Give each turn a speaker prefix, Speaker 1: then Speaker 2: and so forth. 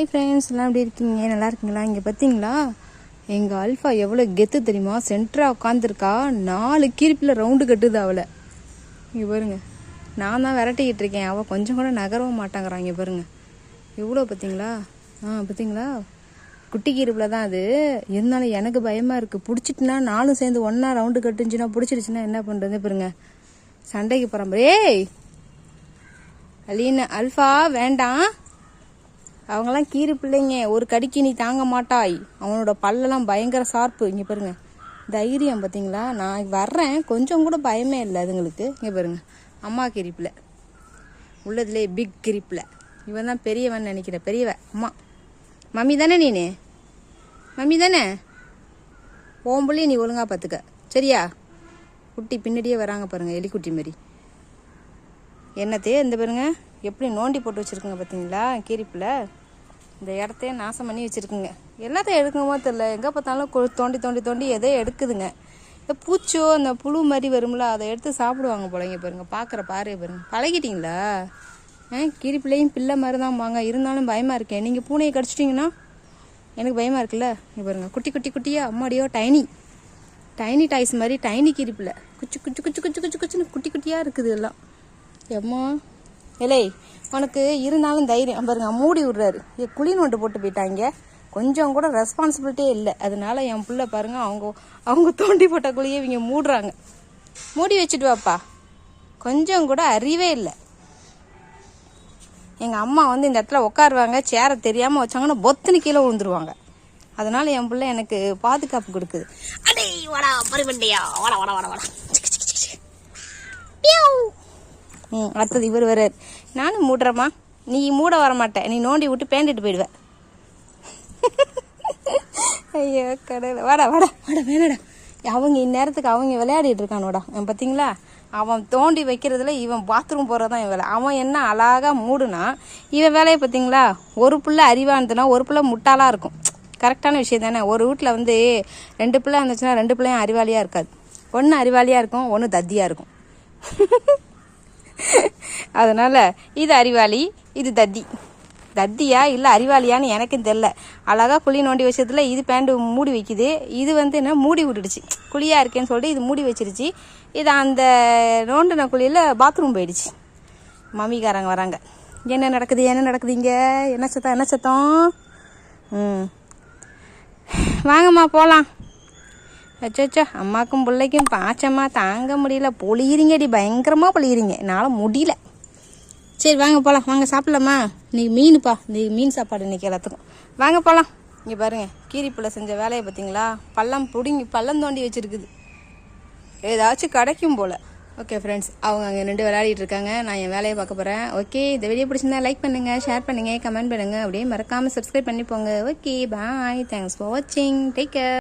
Speaker 1: hi friends எல்லாம் எப்படி இருக்கீங்க நல்லா இருக்கீங்களா இங்கே பார்த்தீங்களா எங்கள் அல்ஃபா எவ்வளோ கெத்து தெரியுமா சென்டராக உட்காந்துருக்கா நாலு கீர்ப்பில் ரவுண்டு கட்டுது அவளை இங்கே பாருங்க நான் தான் விரட்டிக்கிட்டு இருக்கேன் அவள் கொஞ்சம் கூட நகரவும் மாட்டாங்கிறான் இங்கே பாருங்க எவ்வளோ பார்த்தீங்களா ஆ பார்த்தீங்களா குட்டி கீர்ப்பில் தான் அது இருந்தாலும் எனக்கு பயமாக இருக்குது பிடிச்சிட்டுனா நானும் சேர்ந்து ஒன்றா ரவுண்டு கட்டுச்சுன்னா பிடிச்சிருச்சுன்னா என்ன பண்ணுறது பாருங்க சண்டைக்கு போகிறேன் ஏய் அலீனா அல்ஃபா வேண்டாம் அவங்கெல்லாம் கீரி பிள்ளைங்க ஒரு கடிக்கு நீ தாங்க மாட்டாய் அவனோட பல்லெல்லாம் பயங்கர சார்ப்பு இங்கே பாருங்க தைரியம் பார்த்தீங்களா நான் வர்றேன் கொஞ்சம் கூட பயமே இல்லை அதுங்களுக்கு இங்கே பாருங்க அம்மா கிரிப்பில் உள்ளதுலே பிக் கிரிப்பில் இவன் தான் பெரியவன் நினைக்கிற பெரியவ அம்மா மம்மி தானே நீனு மம்மி தானே ஓம்புள்ளி நீ ஒழுங்காக பார்த்துக்க சரியா குட்டி பின்னாடியே வராங்க பாருங்கள் எலிக்குட்டி மாரி என்னத்தையே இந்த பாருங்க எப்படி நோண்டி போட்டு வச்சுருக்குங்க பார்த்தீங்களா கீரிப்பில் இந்த இடத்தையே நாசம் பண்ணி வச்சுருக்குங்க எல்லாத்தையும் எடுக்கணுமோ தெரில எங்கே பார்த்தாலும் தோண்டி தோண்டி தோண்டி எதோ எடுக்குதுங்க இந்த பூச்சோ இந்த புழு மாதிரி வரும்ல அதை எடுத்து சாப்பிடுவாங்க போலங்க பாருங்க பார்க்குற பாரு பாருங்க பழகிட்டிங்களா ஆ பிள்ளையும் பிள்ளை மாதிரி தான் வாங்க இருந்தாலும் பயமாக இருக்கேன் நீங்கள் பூனையை கடிச்சிட்டிங்கன்னா எனக்கு பயமாக இருக்குல்ல இங்கே பாருங்க குட்டி குட்டி குட்டியாக அம்மாடியோ டைனி டைனி டாய்ஸ் மாதிரி டைனி கிரிப்பில் குச்சி குச்சி குச்சி குச்சி குச்சி குச்சின்னு குட்டி குட்டியாக இருக்குது எல்லாம் எம்மா இல்லை உனக்கு இருந்தாலும் தைரியம் பாருங்க மூடி விடுறாரு குழி நோண்டு போட்டு போயிட்டாங்க கொஞ்சம் கூட ரெஸ்பான்சிபிலிட்டியே இல்லை அதனால என் பிள்ளை பாருங்க அவங்க அவங்க தோண்டி போட்ட குழியே இவங்க மூடுறாங்க மூடி வச்சுட்டு வாப்பா கொஞ்சம் கூட அறிவே இல்லை எங்கள் அம்மா வந்து இந்த இடத்துல உட்காருவாங்க சேரை தெரியாமல் வச்சாங்கன்னா பொத்தனை கீழே விழுந்துருவாங்க அதனால என் பிள்ளை எனக்கு பாதுகாப்பு கொடுக்குது அடே வாடா பருமண்டையா வாடா வாடா வாடா வாடா ம் அடுத்தது இவர் வர்றார் நானும் மூடுறேம்மா நீ மூட வரமாட்ட நீ நோண்டி விட்டு பேண்டிட்டு போயிடுவேன் ஐயோ கடையில் வாடா வாடா வாடா வேணடா அவங்க இந்நேரத்துக்கு அவங்க விளையாடிட்டு இருக்கானோடா பார்த்தீங்களா அவன் தோண்டி வைக்கிறதுல இவன் பாத்ரூம் போகிறதான் இவன் வேலை அவன் என்ன அழகாக மூடுனா இவன் வேலையை பார்த்தீங்களா ஒரு பிள்ளை அறிவானதுன்னா ஒரு பிள்ளை முட்டாளாக இருக்கும் கரெக்டான விஷயம் தானே ஒரு வீட்டில் வந்து ரெண்டு பிள்ளை இருந்துச்சுன்னா ரெண்டு பிள்ளையும் அறிவாளியாக இருக்காது ஒன்று அறிவாளியாக இருக்கும் ஒன்று தத்தியாக இருக்கும் அதனால் இது அறிவாளி இது தத்தி தத்தியா இல்லை அறிவாளியான்னு எனக்கும் தெரில அழகாக குழி நோண்டி வச்சதில் இது பேண்ட்டு மூடி வைக்குது இது வந்து என்ன மூடி விட்டுடுச்சு குழியாக இருக்கேன்னு சொல்லிட்டு இது மூடி வச்சிருச்சு இது அந்த நோண்டின குழியில் பாத்ரூம் போயிடுச்சு மம்மிக்காரங்க வராங்க என்ன நடக்குது என்ன நடக்குது என்ன சத்தம் என்ன சத்தம் ம் வாங்கம்மா போகலாம் அச்சோச்சோ அம்மாக்கும் பிள்ளைக்கும் பாச்சம்மா தாங்க முடியல பொழியிறீங்கடி பயங்கரமாக பொழியிறீங்க என்னால் முடியல சரி வாங்க போகலாம் வாங்க சாப்பிட்லாமா இன்றைக்கி மீனுப்பா இன்னைக்கு மீன் சாப்பாடு இன்றைக்கி எல்லாத்துக்கும் வாங்க போகலாம் இங்கே பாருங்கள் கீரிப்பிள்ளை செஞ்ச வேலையை பார்த்தீங்களா பள்ளம் பிடுங்கி பள்ளம் தோண்டி வச்சுருக்குது ஏதாச்சும் கிடைக்கும் போல் ஓகே ஃப்ரெண்ட்ஸ் அவங்க அங்கே ரெண்டு விளையாடிட்டு இருக்காங்க நான் என் வேலையை பார்க்க போகிறேன் ஓகே இந்த வீடியோ பிடிச்சிருந்தா லைக் பண்ணுங்கள் ஷேர் பண்ணுங்கள் கமெண்ட் பண்ணுங்கள் அப்படியே மறக்காமல் சப்ஸ்கிரைப் பண்ணி போங்க ஓகே பாய் தேங்க்ஸ் ஃபார் வாட்சிங் டேக் கேர்